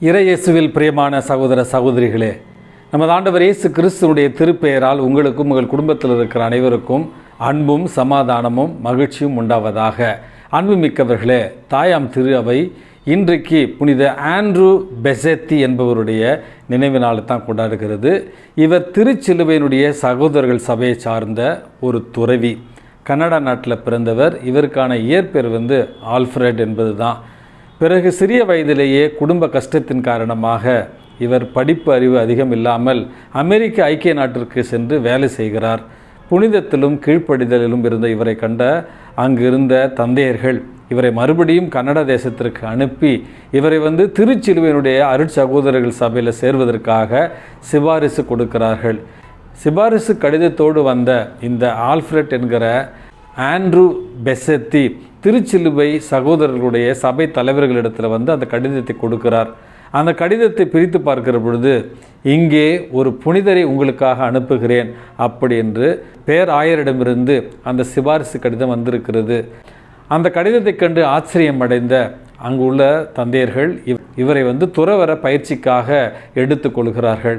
இறையேசுவில் பிரியமான சகோதர சகோதரிகளே நமது ஆண்டவர் இயேசு கிறிஸ்துவனுடைய திருப்பெயரால் உங்களுக்கும் உங்கள் குடும்பத்தில் இருக்கிற அனைவருக்கும் அன்பும் சமாதானமும் மகிழ்ச்சியும் உண்டாவதாக. அன்புமிக்கவர்களே தாயாம் திரு அவை இன்றைக்கு புனித ஆண்ட்ரூ பெசெத்தி என்பவருடைய நினைவு நாள் தான் கொண்டாடுகிறது. இவர் திருச்சிலுவையினுடைய சகோதரர்கள் சபையை சார்ந்த ஒரு துறவி. கனடா நாட்டில் பிறந்தவர். இவருக்கான இயற்பெயர் வந்து ஆல்ஃப்ரெட் என்பது தான் பிறகு சிறிய வயதிலேயே குடும்ப கஷ்டத்தின் காரணமாக இவர் படிப்பு அறிவு அதிகம் இல்லாமல் அமெரிக்க ஐக்கிய நாட்டிற்கு சென்று வேலை செய்கிறார். புனிதத்திலும் கீழ்ப்படிதலிலும் இருந்த இவரை கண்ட அங்கிருந்த தந்தையர்கள் இவரை மறுபடியும் கன்னட தேசத்திற்கு அனுப்பி இவரை வந்து திருச்சிலுவையினுடைய அருட்சகோதரர்கள் சபையில் சேர்வதற்காக சிபாரிசு கொடுக்கிறார்கள். சிபாரிசு கடிதத்தோடு வந்த இந்த ஆல்ஃப்ரெட் என்கிற ஆண்ட்ரூ பெசெத்தி திருச்சிலுவை சகோதரர்களுடைய சபை தலைவர்களிடத்தில் வந்து அந்த கடிதத்தை கொடுக்கிறார். அந்த கடிதத்தை பிரித்து பார்க்கிற பொழுது இங்கே ஒரு புனிதரை உங்களுக்காக அனுப்புகிறேன் அப்படி என்று பேராயரிடமிருந்து அந்த சிபாரிசு கடிதம் வந்திருக்கிறது. அந்த கடிதத்தை கண்டு ஆச்சரியம் அடைந்த அங்குள்ள தந்தையர்கள் இவ் இவரை வந்து துறவர பயிற்சிக்காக எடுத்துக்கொள்கிறார்கள்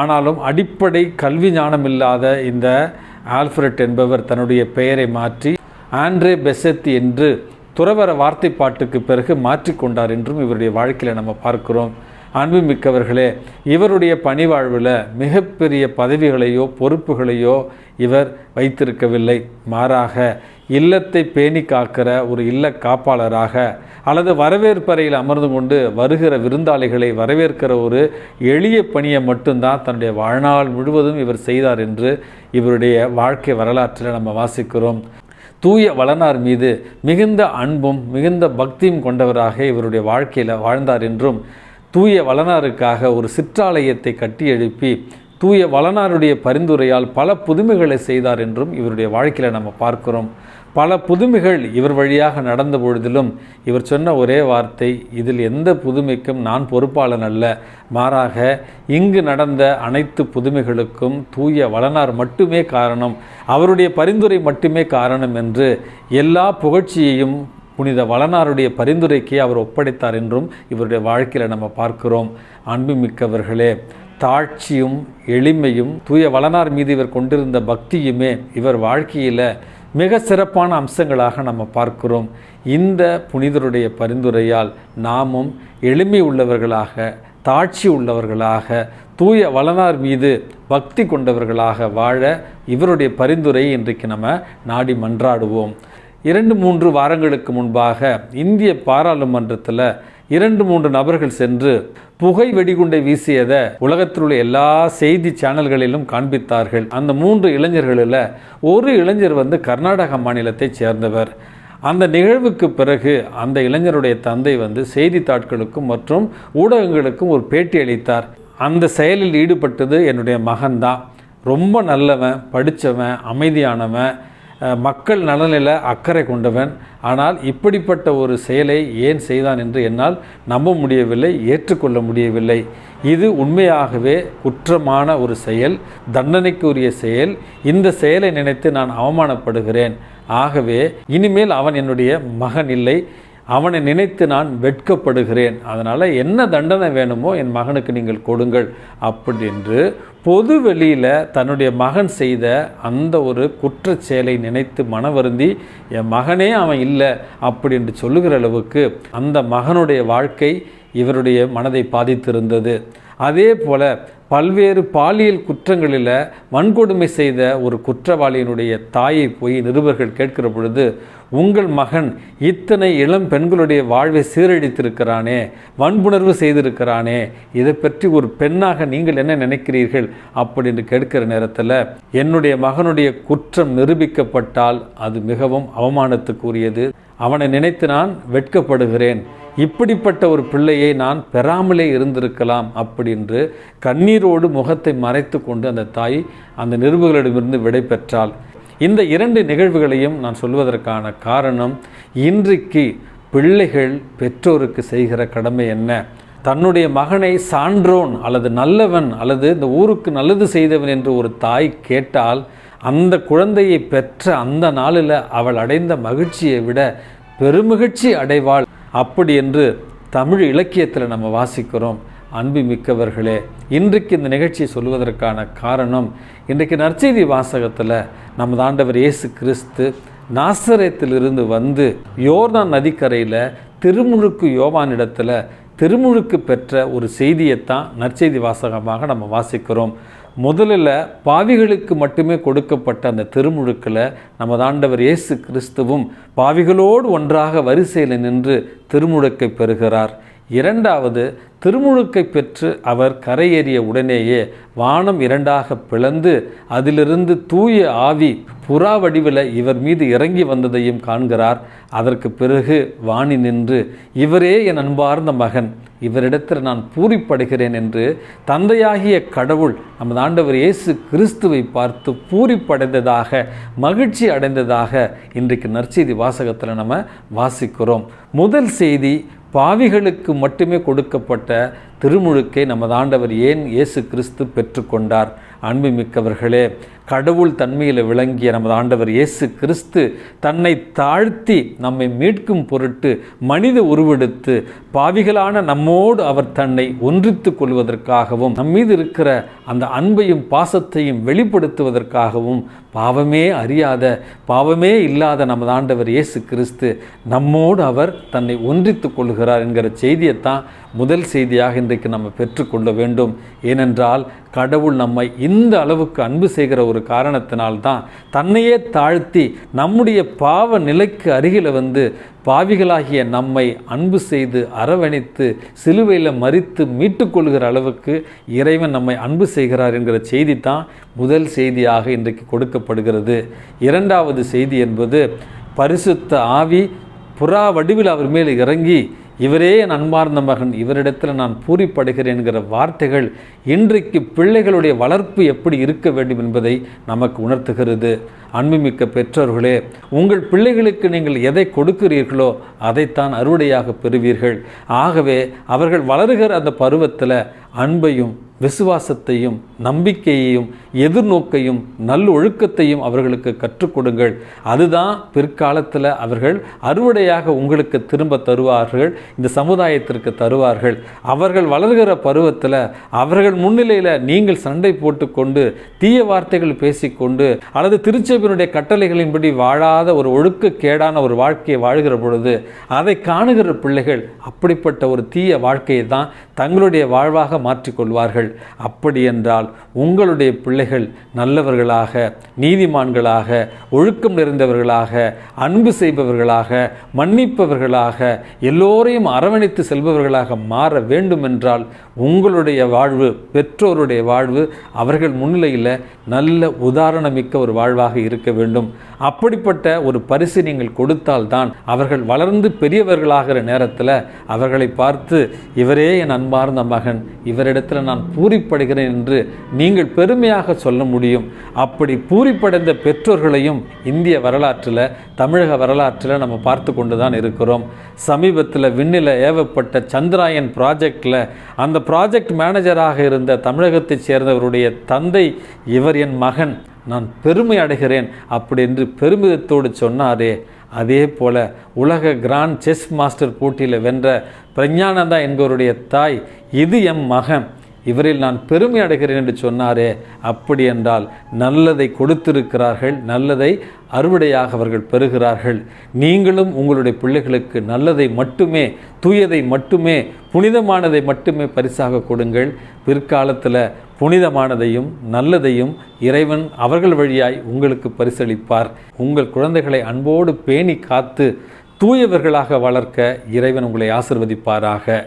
ஆனாலும் அடிப்படை கல்வி ஞானம் இல்லாத இந்த ஆல்ஃபிரட் என்பவர் தன்னுடைய பெயரை மாற்றி ஆண்ட்ரே பெசெத்தி என்று துறவர வார்த்தை பாட்டுக்கு பிறகு மாற்றிக்கொண்டார் என்றும் இவருடைய வாழ்க்கையில் நம்ம பார்க்கிறோம். அன்புமிக்கவர்களே இவருடைய பணிவாழ்வில் மிகப்பெரிய பதவிகளையோ பொறுப்புகளையோ இவர் வைத்திருக்கவில்லை. மாறாக இல்லத்தை பேணி காக்கிற ஒரு இல்ல காப்பாளராக அல்லது வரவேற்பறையில் அமர்ந்து கொண்டு வருகிற விருந்தாளிகளை வரவேற்கிற ஒரு எளிய பணியை மட்டும்தான் தன்னுடைய வாழ்நாள் முழுவதும் இவர் செய்தார் என்று இவருடைய வாழ்க்கை வரலாற்றில் நம்ம வாசிக்கிறோம். தூய வளனார் மீது மிகுந்த அன்பும் மிகுந்த பக்தியும் கொண்டவராக இவருடைய வாழ்க்கையில் வாழ்ந்தார் என்றும் தூய வளனாருக்காக ஒரு சிற்றாலயத்தை கட்டி எழுப்பி தூய வளனாருடைய பரிந்துரையால் பல புதுமைகளை செய்தார் என்றும் இவருடைய வாழ்க்கையில் நம்ம பார்க்கிறோம். பல புதுமைகள் இவர் வழியாக நடந்த பொழுதிலும் இவர் சொன்ன ஒரே வார்த்தை இதில் எந்த புதுமைக்கும் நான் பொறுப்பாளன் அல்ல. மாறாக இங்கு நடந்த அனைத்து புதுமைகளுக்கும் தூய வளனார் மட்டுமே காரணம். அவருடைய பரிந்துரை மட்டுமே காரணம் என்று எல்லா புகழ்ச்சியையும் புனித வளனாருடைய பரிந்துரைக்கு அவர் ஒப்படைத்தார் என்றும் இவருடைய வாழ்க்கையில் நம்ம பார்க்கிறோம். அன்புமிக்கவர்களே தாழ்ச்சியும் எளிமையும் தூய வளனார் மீது இவர் கொண்டிருந்த பக்தியுமே இவர் வாழ்க்கையில் மிக சிறப்பான அம்சங்களாக நம்ம பார்க்கிறோம். இந்த புனிதருடைய பரிந்துரையால் நாமும் எளிமை உள்ளவர்களாக தாட்சி உள்ளவர்களாக தூய வளனார் மீது பக்தி கொண்டவர்களாக வாழ இவருடைய பரிந்துரை இன்றைக்கு நம்ம நாடி மன்றாடுவோம். இரண்டு மூன்று வாரங்களுக்கு முன்பாக இந்திய பாராளுமன்றத்தில் இரண்டு மூன்று நபர்கள் சென்று புகை வெடிகுண்டை வீசியதை உலகத்தில் உள்ள எல்லா செய்தி சேனல்களிலும் காண்பித்தார்கள். அந்த மூன்று இளைஞர்களில் ஒரு இளைஞர் வந்து கர்நாடக மாநிலத்தைச் சேர்ந்தவர். அந்த நிகழ்வுக்கு பிறகு அந்த இளைஞருடைய தந்தை வந்து செய்தித்தாட்களுக்கும் மற்றும் ஊடகங்களுக்கும் ஒரு பேட்டி அளித்தார். அந்த செயலில் ஈடுபட்டது என்னுடைய மகன்தான். ரொம்ப நல்லவன் படித்தவன் அமைதியானவன். மக்கள் நலனில் அக்கறை கொண்டவன். ஆனால் இப்படிப்பட்ட ஒரு செயலை ஏன் செய்தான் என்று என்னால் நம்ப முடியவில்லை ஏற்றுக்கொள்ள முடியவில்லை. இது உண்மையாகவே குற்றமான ஒரு செயல் தண்டனைக்குரிய செயல். இந்த செயலை நினைத்து நான் அவமானப்படுகிறேன். ஆகவே இனிமேல் அவன் என்னுடைய மகன் இல்லை. அவனை நினைத்து நான் வெட்கப்படுகிறேன். அதனால் என்ன தண்டனை வேணுமோ என் மகனுக்கு நீங்கள் கொடுங்கள் அப்படி என்று பொது வெளியில் தன்னுடைய மகன் செய்த அந்த ஒரு குற்றச்செயலை நினைத்து மனவருந்தி என் மகனே அவன் இல்லை அப்படி என்று சொல்லுகிற அளவுக்கு அந்த மகனுடைய வாழ்க்கை இவருடைய மனதை பாதித்திருந்தது. அதே போல பல்வேறு பாலியல் குற்றங்களில் வன்கொடுமை செய்த ஒரு குற்றவாளியினுடைய தாயை போய் நிருபர்கள் கேட்கிற பொழுது உங்கள் மகன் இத்தனை இளம் பெண்களுடைய வாழ்வை சீரழித்திருக்கிறானே வன்புணர்வு செய்திருக்கிறானே இதை பற்றி ஒரு பெண்ணாக நீங்கள் என்ன நினைக்கிறீர்கள்? அப்படின்னு கேட்கிற நேரத்தில் என்னுடைய மகனுடைய குற்றம் நிரூபிக்கப்பட்டால் அது மிகவும் அவமானத்துக்குரியது. அவனை நினைத்து நான் வெட்கப்படுகிறேன். இப்படிப்பட்ட ஒரு பிள்ளையை நான் பெறாமலே இருந்திருக்கலாம் அப்படின்று கண்ணீரோடு முகத்தை மறைத்து கொண்டு அந்த தாய் அந்த நிருபர்களிடமிருந்து விடை பெற்றாள். இந்த இரண்டு நிகழ்வுகளையும் நான் சொல்வதற்கான காரணம் இன்றைக்கு பிள்ளைகள் பெற்றோருக்கு செய்கிற கடமை என்ன? தன்னுடைய மகனை சான்றோன் அல்லது நல்லவன் அல்லது இந்த ஊருக்கு நல்லது செய்தவன் என்று ஒரு தாய் கேட்டால் அந்த குழந்தையை பெற்ற அந்த நாளில் அவள் அடைந்த மகிழ்ச்சியை விட பெருமகிழ்ச்சி அடைவாள். அப்படி என்று தமிழ் இலக்கியத்தில் நம்ம வாசிக்கிறோம். அன்பு மிக்கவர்களே இன்றைக்கு இந்த நிகழ்ச்சியை சொல்வதற்கான காரணம் இன்றைக்கு நற்செய்தி வாசகத்தில் நமது ஆண்டவர் இயேசு கிறிஸ்து நாசரத்திலிருந்து வந்து யோர்தான் நதிக்கரையில் திருமுழுக்கு யோவானிடத்தில் திருமுழுக்கு பெற்ற ஒரு செய்தியைத்தான் நற்செய்தி வாசகமாக நம்ம வாசிக்கிறோம். முதலில் பாவிகளுக்கு மட்டுமே கொடுக்கப்பட்ட அந்த திருமுழுக்கில் நமது ஆண்டவர் இயேசு கிறிஸ்துவும் பாவிகளோடு ஒன்றாக வரிசையில் நின்று திருமுழுக்கை பெறுகிறார். இரண்டாவது திருமுழுக்கை பெற்று அவர் கரையேறிய உடனேயே வானம் இரண்டாக பிளந்து அதிலிருந்து தூய ஆவி புறா வடிவில் இவர் மீது இறங்கி வந்ததையும் காண்கிறார். அதற்கு பிறகு வாணி நின்று இவரே என் அன்பார்ந்த மகன் இவரிடத்தில் நான் பூரிப்படைகிறேன் என்று தந்தையாகிய கடவுள் நமது ஆண்டவர் இயேசு கிறிஸ்துவை பார்த்து பூரிப்படைந்ததாக மகிழ்ச்சி அடைந்ததாக இன்றைக்கு நற்செய்தி வாசகத்தில் நம்ம வாசிக்கிறோம். முதல் செய்தி பாவிகளுக்கு மட்டுமே கொடுக்கப்பட்ட திருமுழுக்கை நமது ஆண்டவர் ஏன் இயேசு கிறிஸ்து பெற்றுக்கொண்டார்? அன்புமிக்கவர்களே கடவுள் தன்மையில் விளங்கிய நமது ஆண்டவர் இயேசு கிறிஸ்து தன்னை தாழ்த்தி நம்மை மீட்கும் பொருட்டு மனித உருவெடுத்து பாவிகளான நம்மோடு அவர் தன்னை ஒன்றித்து கொள்வதற்காகவும் நம்மீது இருக்கிற அந்த அன்பையும் பாசத்தையும் வெளிப்படுத்துவதற்காகவும் பாவமே அறியாத பாவமே இல்லாத நமது ஆண்டவர் இயேசு கிறிஸ்து நம்மோடு அவர் தன்னை ஒன்றித்து கொள்கிறார் என்கிற செய்தியைத்தான் முதல் செய்தியாக இன்றைக்கு நம்ம பெற்றுக்கொள்ள வேண்டும். ஏனென்றால் கடவுள் நம்மை இந்த அளவுக்கு அன்பு செய்கிற ஒரு காரணத்தினால்தான் தன்னையே தாழ்த்தி நம்முடைய பாவ நிலைக்கு அருகில் வந்து பாவிகளாகிய நம்மை அன்பு செய்து அரவணைத்து சிலுவையில் மறித்து மீட்டுக்கொள்கிற அளவுக்கு இறைவன் நம்மை அன்பு செய்கிறார் என்கிற செய்தி தான் முதல் செய்தியாக இன்றைக்கு கொடுக்கப்படுகிறது. இரண்டாவது செய்தி என்பது பரிசுத்த ஆவி புறா வடிவில் அவர் மேல் இறங்கி இவரே என் அன்பார்ந்த மகன் இவரிடத்தில் நான் பூரிப்படுகிறேன் என்கிற வார்த்தைகள் இன்றைக்கு பிள்ளைகளுடைய வளர்ப்பு எப்படி இருக்க வேண்டும் என்பதை நமக்கு உணர்த்துகிறது. அன்புமிக்க பெற்றோர்களே உங்கள் பிள்ளைகளுக்கு நீங்கள் எதை கொடுக்கிறீர்களோ அதைத்தான் அறுவடையாக பெறுவீர்கள். ஆகவே அவர்கள் வளருகிற அந்த பருவத்தில் அன்பையும் விசுவாசத்தையும் நம்பிக்கையையும் எதிர்நோக்கையும் நல்லொழுக்கத்தையும் அவர்களுக்கு கற்றுக் கொடுங்கள் அதுதான் பிற்காலத்தில் அவர்கள் அறுவடையாக உங்களுக்கு திரும்ப தருவார்கள் இந்த சமுதாயத்திற்கு தருவார்கள். அவர்கள் வளர்கிற பருவத்தில் அவர்கள் முன்னிலையில் நீங்கள் சண்டை போட்டுக்கொண்டு தீய வார்த்தைகள் பேசிக்கொண்டு அல்லது திருச்செபினுடைய கட்டளைகளின்படி வாழாத ஒரு ஒழுக்க கேடான ஒரு வாழ்க்கையை வாழ்கிற பொழுது அதை காணுகிற பிள்ளைகள் அப்படிப்பட்ட ஒரு தீய வாழ்க்கையை தான் தங்களுடைய வாழ்வாக மாற்றிக்கொள்வார்கள். அப்படி என்றால் உங்களுடைய பிள்ளைகள் நல்லவர்களாக நீதிமான்களாக ஒழுக்கம் நிறைந்தவர்களாக அன்பு செய்பவர்களாக மன்னிப்பவர்களாக எல்லோரையும் அரவணைத்து செல்பவர்களாக மாற வேண்டுமென்றால் உங்களுடைய வாழ்வு பெற்றோருடைய வாழ்வு அவர்கள் முன்னிலையில் நல்ல உதாரணமிக்க ஒரு வாழ்வாக இருக்க வேண்டும். அப்படிப்பட்ட ஒரு பரிசு நீங்கள் கொடுத்தால்தான் அவர்கள் வளர்ந்து பெரியவர்களாகிற நேரத்தில் அவர்களை பார்த்து இவரே என் அன்பார்ந்த மகன் இவரிடத்தில் நான் பூரிப்படுகிறேன் என்று நீங்கள் பெருமையாக சொல்ல முடியும். அப்படி பூரிப்படைந்த பெற்றோர்களையும் இந்திய வரலாற்றில் தமிழக வரலாற்றில் நம்ம பார்த்து கொண்டு தான் இருக்கிறோம். சமீபத்தில் விண்ணில் ஏவப்பட்ட சந்திராயன் ப்ராஜெக்டில் அந்த ப்ராஜெக்ட் மேனேஜராக இருந்த தமிழகத்தைச் சேர்ந்தவருடைய தந்தை இவர் என் மகன். நான் பெருமை அடைகிறேன் அப்படி என்று பெருமிதத்தோடு சொன்னாரே. அதே போல உலக கிராண்ட் செஸ் மாஸ்டர் போட்டியில் வென்ற பிரஞானந்தா என்பவருடைய தாய் இது எம் மகன். இவரில் நான் பெருமை அடைகிறேன் என்று சொன்னாரே. அப்படி என்றால் நல்லதை கொடுத்திருக்கிறார்கள் நல்லதை அறுவடையாக அவர்கள் பெறுகிறார்கள். நீங்களும் உங்களுடைய பிள்ளைகளுக்கு நல்லதை மட்டுமே தூயதை மட்டுமே புனிதமானதை மட்டுமே பரிசாக கொடுங்கள். பிற்காலத்தில் புனிதமானதையும் நல்லதையும் இறைவன் அவர்கள் வழியாய் உங்களுக்கு பரிசளிப்பார். உங்கள் குழந்தைகளை அன்போடு பேணி காத்து தூயவர்களாக வளர்க்க இறைவன் உங்களை ஆசிர்வதிப்பாராக.